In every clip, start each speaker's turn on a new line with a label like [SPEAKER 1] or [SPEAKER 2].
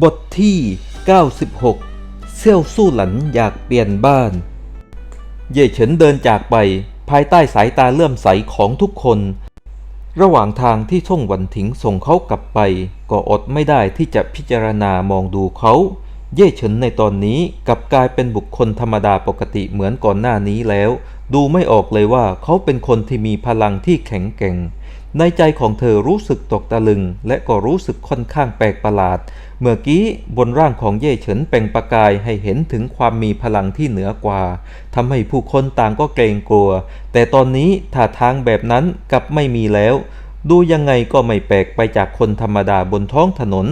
[SPEAKER 1] บทที่ 96 เซี่ยวสู้หลันอยากเปลี่ยนบ้าน เย่เฉินเดินจากไปภายใต้สายตาเลื่อมใสของทุกคน ระหว่างทางที่ช่งวันถิงส่งเขากลับไป ก็อดไม่ได้ที่จะพิจารณามองดูเขา เย่เฉินในตอนนี้กลับกลายเป็นบุคคลธรรมดาปกติเหมือนก่อนหน้านี้แล้ว ดูไม่ออกเลยว่าเขาเป็นคนที่มีพลังที่แข็งแกร่ง ในใจของเธอรู้สึกตกตะลึง และก็รู้สึกค่อนข้างแปลกประหลาด เมื่อกี้บนร่างของเย่เฉินเปล่งประกายให้เห็นถึงความมีพลังที่เหนือกว่าทำให้ผู้คนต่างก็เกรงกลัว แต่ตอนนี้ท่าทางแบบนั้นกลับไม่มีแล้ว ดูยังไงก็ไม่แปลกไปจากคนธรรมดาบนท้องถนน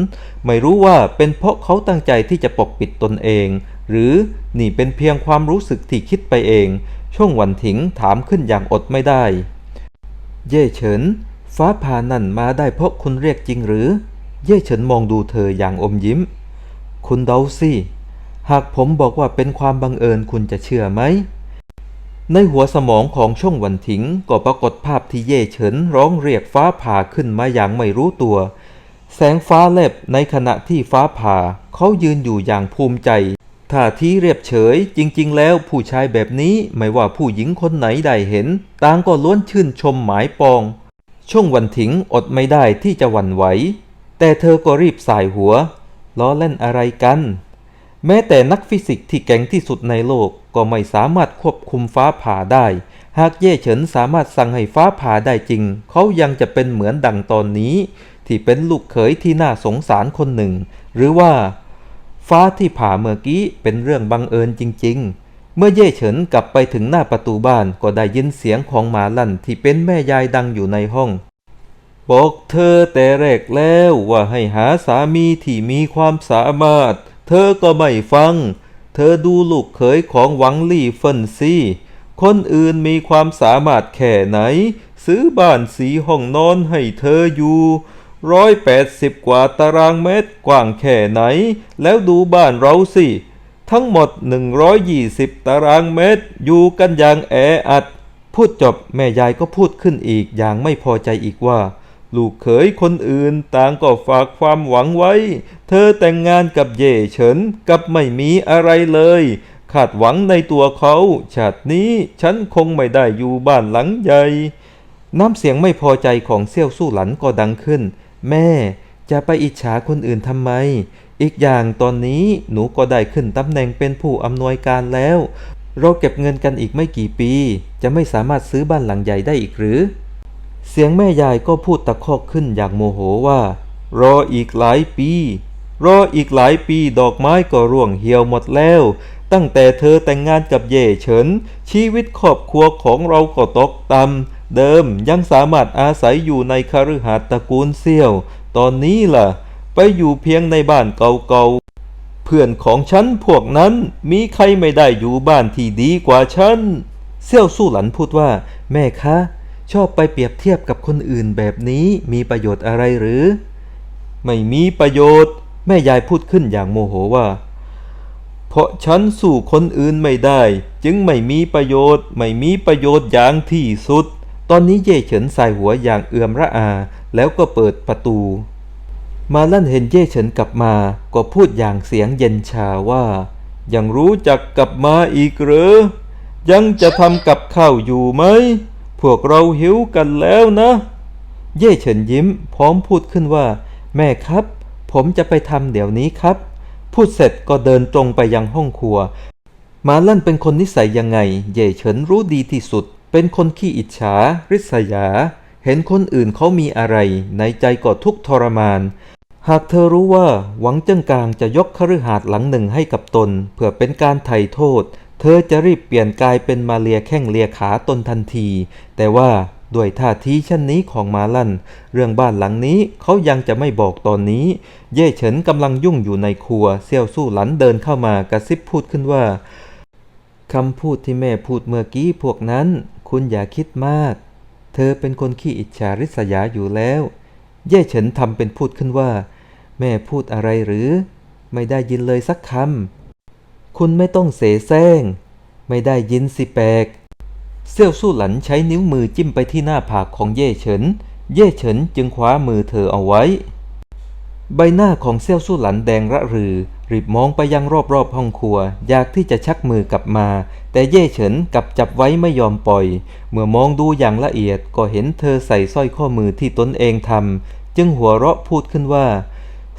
[SPEAKER 1] ไม่รู้ว่าเป็นเพราะเขาตั้งใจที่จะปกปิดตนเอง หรือนี่เป็นเพียงความรู้สึกที่คิดไปเอง ช่วงวันถิงถามขึ้นอย่างอดไม่ได้ เย่เฉิน ฟ้าผ่านั่นมาได้เพราะคุณเรียกจริงหรือ เย่เฉินมองดูเธออย่างอมยิ้ม คุณเดาสิหากผมบอกว่าเป็นความบังเอิญคุณจะเชื่อไหม ในหัวสมองของช่วงวันถิงก็ปรากฏภาพที่เย่เฉินร้องเรียกฟ้าผ่าขึ้นมาอย่างไม่รู้ตัว แสงฟ้าแลบในขณะที่ฟ้าผ่าเขายืนอยู่อย่างภูมิใจท่าทีเรียบเฉยจริงๆ แล้วผู้ชายแบบนี้ไม่ว่าผู้หญิงคนไหนได้เห็น ต่างก็ล้วนชื่นชมหมายปอง ช่วงวันถิงอดไม่ได้ที่จะหวั่นไหว แต่เธอก็รีบสายหัว ล้อเล่นอะไรกัน แม้แต่นักฟิสิกส์ที่เก่งที่สุดในโลกก็ไม่สามารถควบคุมฟ้าผ่าได้ หากเย่เฉินสามารถสั่งให้ฟ้าผ่าได้จริง เขายังจะเป็นเหมือนดังตอนนี้ ที่เป็นลูกเขยที่น่าสงสารคนหนึ่ง หรือว่า ฟ้าที่ผ่าเมื่อกี้เป็นเรื่องบังเอิญจริง ๆ เมื่อเย่เฉินกลับไปถึงหน้าประตูบ้านก็ได้ยินเสียงของหมาลั่นที่เป็นแม่ยายดังอยู่ในห้อง บอกเธอแต่แรกแล้วว่าให้หาสามีที่มีความสามารถ เธอก็ไม่ฟัง เธอดูลูกเขยของหวังลี่เฟินซี่คนอื่นมีความสามารถแค่ไหน ซื้อบ้านสีห้องนอนให้เธออยู่ร้อยแปดสิบกว่าตารางเมตรกว้างแค่ไหน แล้วดูบ้านเราสิ ทั้งหมด 120 ตารางเมตร อยู่กันอย่างแออัด พูดจบแม่ยายก็พูดขึ้นอีกอย่างไม่พอใจอีกว่า ลูกเขยคนอื่นต่างก็ฝากความหวังไว้ เธอแต่งงานกับเย่เฉินกับไม่มีอะไรเลยคาดหวังในตัวเขาชาตินี้ฉันคงไม่ได้อยู่บ้านหลังใหญ่ น้ำเสียงไม่พอใจของเซี่ยวสู้หลันก็ดังขึ้น แม่จะไปอิจฉาคนอื่นทำไม อีกอย่างตอนนี้หนูก็ได้ขึ้นตำแหน่งเป็นผู้อำนวยการแล้ว เราเก็บเงินกันอีกไม่กี่ปี จะไม่สามารถซื้อบ้านหลังใหญ่ได้อีกหรือ เสียงแม่ยายก็พูดตะคอกขึ้นอย่างโมโหว่า รออีกหลายปี รออีกหลายปีดอกไม้ก็ร่วงเหี่ยวหมดแล้ว ตั้งแต่เธอแต่งงานกับเย่เฉิน ชีวิตครอบครัวของเราก็ตกต่ำเดิมยังสามารถอาศัยอยู่ในคฤหาสน์ตระกูลเซี่ยว ตอนนี้ล่ะ อยู่เพียงในบ้านเก่าๆ เพื่อนของฉันพวกนั้นมีใครไม่ได้อยู่บ้านที่ดีกว่าฉัน เซี่ยวสู้หลันพูดว่า แม่คะ ชอบไปเปรียบเทียบกับคนอื่นแบบนี้มีประโยชน์อะไรหรือ ไม่มีประโยชน์ แม่ยายพูดขึ้นอย่างโมโหว่า เพราะฉันสู้คนอื่นไม่ได้ จึงไม่มีประโยชน์ ไม่มีประโยชน์อย่างที่สุด ตอนนี้เย่เฉินใสายหัวอย่างเอื่อมระอา แล้วก็เปิดประตู มาลั่นเห็นเย่เฉินกลับมาก็พูดอย่างเสียงเย็นชาว่า ยังรู้จักกลับมาอีกหรือยังจะทำกับข้าวอยู่ไหม พวกเราหิวกันแล้วนะ เย่เฉินยิ้ม พร้อมพูดขึ้นว่า แม่ครับ ผมจะไปทำเดี๋ยวนี้ครับ พูดเสร็จก็เดินตรงไปยังห้องครัว มาลั่นเป็นคนนิสัยยังไง เย่เฉินรู้ดีที่สุด เป็นคนขี้อิจฉา ริษยา เห็นคนอื่นเขามีอะไร ในใจก็ทุกทรมาน หากเธอรู้ว่าหวังเจิ้งกลางจะยกคฤหาสน์หลังหนึ่งให้กับตน เพื่อเป็นการไถ่โทษ เธอจะรีบเปลี่ยนกายเป็นมาเลียแข้งเลียขาตนทันที แต่ว่าด้วยท่าทีเช่นนี้ของมาลัน เรื่องบ้านหลังนี้เขายังจะไม่บอกตอนนี้ เย่เฉินกำลังยุ่งอยู่ในครัวเซี่ยวสู้หลันเดินเข้ามากระซิบพูดขึ้นว่าคำพูดที่แม่พูดเมื่อกี้พวกนั้น คุณอย่าคิดมาก เธอเป็นคนขี้อิจฉาริษยาอยู่แล้ว เย่เฉินทำเป็นพูดขึ้นว่า แม่พูดอะไรหรือ ไม่ได้ยินเลยสักคำคุณไม่ต้องเสแสร้ง ไม่ได้ยินสิแปลกเซี่ยวสู้หลันใช้นิ้วมือจิ้มไปที่หน้าผากของเย่เฉิน เย่เฉินจึงคว้ามือเธอเอาไว้ ใบหน้าของเซี่ยวสู้หลันแดงระรือ รีบมองไปยังรอบๆห้องครัว อยากที่จะชักมือกลับมา แต่เย่เฉินกลับจับไว้ไม่ยอมปล่อย เมื่อมองดูอย่างละเอียดก็เห็นเธอใส่สร้อยข้อมือที่ตนเองทำจึงหัวเราะพูดขึ้นว่า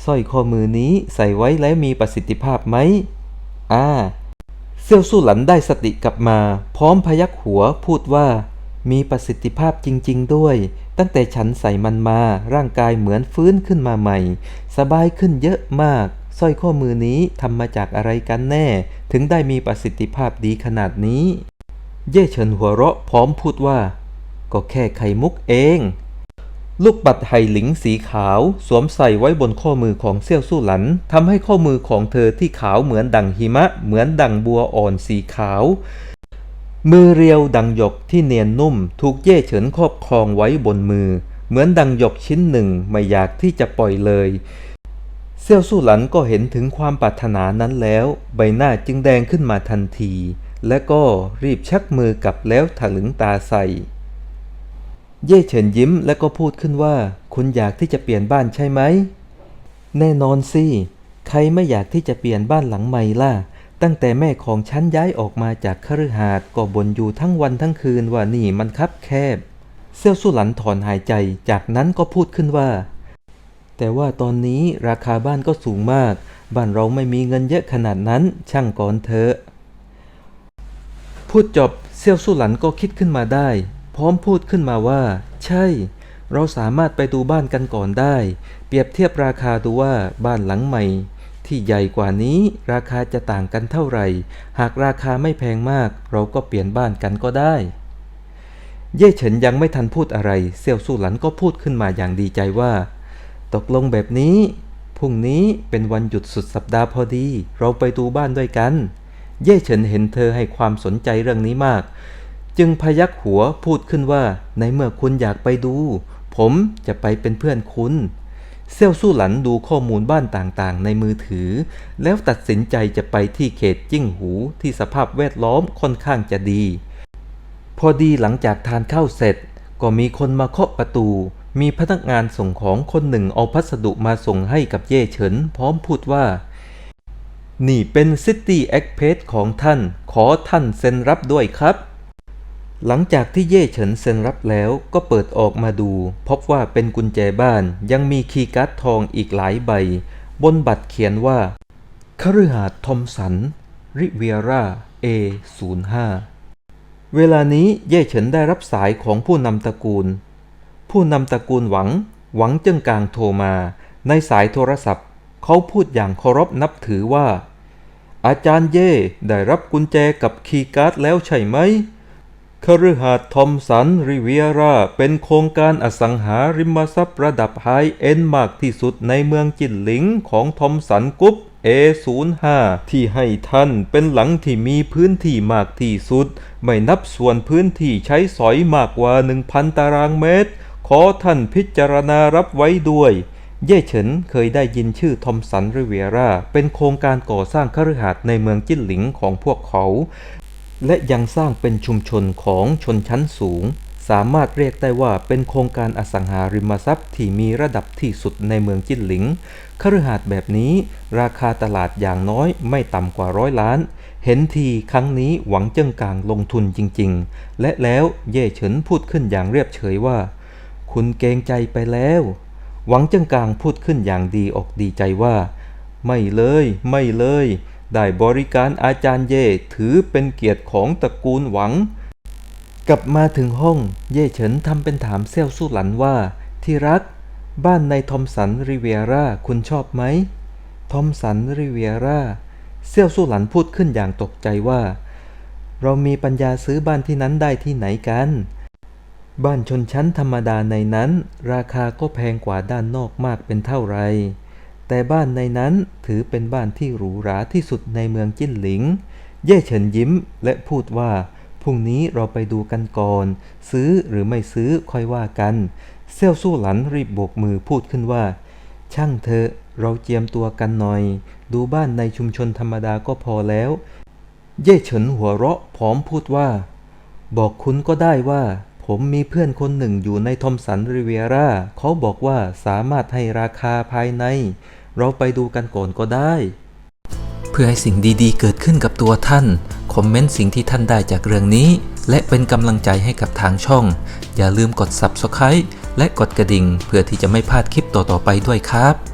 [SPEAKER 1] สร้อยข้อมือนี้ใส่ไว้แล้วมีประสิทธิภาพไหมอ่าเซี่ยวสู้หลันได้สติกลับมา พร้อมพยักหัวพูดว่า มีประสิทธิภาพจริง ๆ ด้วย ตั้งแต่ฉันใส่มันมาร่างกายเหมือนฟื้นขึ้นมาใหม่ สบายขึ้นเยอะมากสร้อยข้อมือนี้ทำมาจากอะไรกันแน่ ถึงได้มีประสิทธิภาพดีขนาดนี้ เย่เฉินหัวเราะพร้อมพูดว่า ก็แค่ไข่มุกเอง ลูกปัดไหหลิงสีขาว สวมใส่ไว้บนข้อมือของเซี่ยวสู้หลันทำให้ข้อมือของเธอที่ขาวเหมือนดั่งหิมะ เหมือนดั่งบัวอ่อนสีขาว มือเรียวดังหยกที่เนียนนุ่มถูกเย่เฉินครอบครองไว้บนมือ เหมือนดังหยกชิ้นหนึ่งไม่อยากที่จะปล่อยเลย เซี่ยวสู้หลันก็เห็นถึงความปรารถนานั้นแล้ว ใบหน้าจึงแดงขึ้นมาทันที และก็รีบชักมือกลับแล้วถลึงตาใส่ เย่เฉินยิ้มและก็พูดขึ้นว่า คุณอยากที่จะเปลี่ยนบ้านใช่ไหม แน่นอนสิ ใครไม่อยากที่จะเปลี่ยนบ้านหลังใหม่ล่ะ ตั้งแต่แม่ของฉันย้ายออกมาจากคฤหาสน์ก็บ่นอยู่ทั้งวันทั้งคืนว่านี่มันคับแคบ เซี่ยวสู้หลันถอนหายใจ จากนั้นก็พูดขึ้นว่า แต่ว่าตอนนี้ราคาบ้านก็สูงมาก บ้านเราไม่มีเงินเยอะขนาดนั้น ช่างก่อนเถอะ พูดจบเซี่ยวสู้หลันก็คิดขึ้นมาได้ พร้อมพูดขึ้นมาว่า ใช่ เราสามารถไปดูบ้านกันก่อนได้ เปรียบเทียบราคาดูว่าบ้านหลังใหม่ ที่ใหญ่กว่านี้ราคาจะต่างกันเท่าไหร่ หากราคาไม่แพงมาก เราก็เปลี่ยนบ้านกันก็ได้ เย่เฉินยังไม่ทันพูดอะไร เซี่ยวสู้หลันก็พูดขึ้นมาอย่างดีใจว่า ตกลงแบบนี้ พรุ่งนี้เป็นวันหยุดสุดสัปดาห์พอดี เราไปดูบ้านด้วยกัน เย่เฉินเห็นเธอให้ความสนใจเรื่องนี้มาก จึงพยักหัวพูดขึ้นว่า ในเมื่อคุณอยากไปดู ผมจะไปเป็นเพื่อนคุณ เซี่ยวสู้หลันดูข้อมูลบ้านต่างๆ ในมือถือ แล้วตัดสินใจจะไปที่เขตจิ้งหูที่สภาพแวดล้อมค่อนข้างจะดี พอดีหลังจากทานข้าวเสร็จ ก็มีคนมาเคาะประตู มีพนักงานส่งของคนหนึ่งเอาพัสดุมาส่งให้กับเย่เฉิน พร้อมพูดว่า นี่เป็นซิตี้แอคเพสของท่าน ขอท่านเซ็นรับด้วยครับ หลังจากที่เย่เฉินเซ็นรับแล้วก็เปิดออกมาดู พบว่าเป็นกุญแจบ้านยังมีคีย์การ์ดทองอีกหลายใบ บนบัตรเขียนว่าคฤหาสน์ทอมสัน ริเวียร่า A05 เวลานี้เย่เฉินได้รับสายของผู้นำตระกูล ผู้นำตระกูลหวัง หวังเจิ้งกางโทรมา ในสายโทรศัพท์ เขาพูดอย่างเคารพนับถือว่า อาจารย์เย่ได้รับกุญแจกับคีย์การ์ดแล้วใช่ไหม คฤหาสน์ทอมสันริเวียราเป็นโครงการอสังหาริมทรัพย์ระดับไฮเอ็นมากที่สุดในเมืองจินหลิงของทอมสันกรุ๊ป A05 ที่ให้ท่านเป็นหลังที่มีพื้นที่มากที่สุด ไม่นับส่วนพื้นที่ใช้สอยมากกว่า 1,000 ตารางเมตร ขอท่านพิจารณารับไว้ด้วย เย่เฉินเคยได้ยินชื่อทอมสันริเวียราเป็นโครงการก่อสร้างคฤหาสน์ในเมืองจิ้นหลิงของพวกเขา และยังสร้างเป็นชุมชนของชนชั้นสูง สามารถเรียกได้ว่าเป็นโครงการอสังหาริมทรัพย์ที่มีระดับที่สุดในเมืองจิ้นหลิงคฤหาสน์แบบนี้ราคาตลาดอย่างน้อยไม่ต่ำกว่าร้อยล้าน เห็นทีครั้งนี้หวังเจิ้งกางลงทุนจริงๆ และแล้วเย่เฉินพูดขึ้นอย่างเรียบเฉยว่า คุณเกงใจไปแล้ว หวังเจิ้งกางพูดขึ้นอย่างดีอกดีใจว่า ไม่เลย ไม่เลย ได้บริการอาจารย์เย่ถือเป็นเกียรติของตระกูลหวัง กลับมาถึงห้องเย่เฉินทำเป็นถามเซี่ยวสู้หลันว่า ที่รัก บ้านในทอมสันริเวียร่าคุณชอบไหมทอมสันริเวียร่าเซี่ยวสู้หลันพูดขึ้นอย่างตกใจว่า เรามีปัญญาซื้อบ้านที่นั้นได้ที่ไหนกัน บ้านชนชั้นธรรมดาในนั้น ราคาก็แพงกว่าด้านนอกมากเป็นเท่าไร แต่บ้านในนั้นถือเป็นบ้านที่หรูหราที่สุดในเมืองจิ้นหลิง เย่เฉินยิ้มและพูดว่า พรุ่งนี้เราไปดูกันก่อน ซื้อหรือไม่ซื้อค่อยว่ากัน เซี่ยวสู้หลันรีบโบกมือพูดขึ้นว่า ช่างเถอะเราเจียมตัวกันหน่อย ดูบ้านในชุมชนธรรมดาก็พอแล้ว เย่เฉินหัวเราะพร้อมพูดว่า บอกคุณก็ได้ว่าผมมีเพื่อนคนหนึ่งอยู่ในทอมสันริเวียร่าเขาบอกว่าสามารถให้ราคาภายใน เราไปดูกันก่อนก็ได้ เพื่อให้สิ่งดีๆ เกิดขึ้นกับตัวท่าน คอมเมนต์สิ่งที่ท่านได้จากเรื่องนี้ และเป็นกำลังใจให้กับทางช่อง อย่าลืมกด Subscribe และกดกระดิ่ง เพื่อที่จะไม่พลาดคลิปต่อๆไปด้วยครับ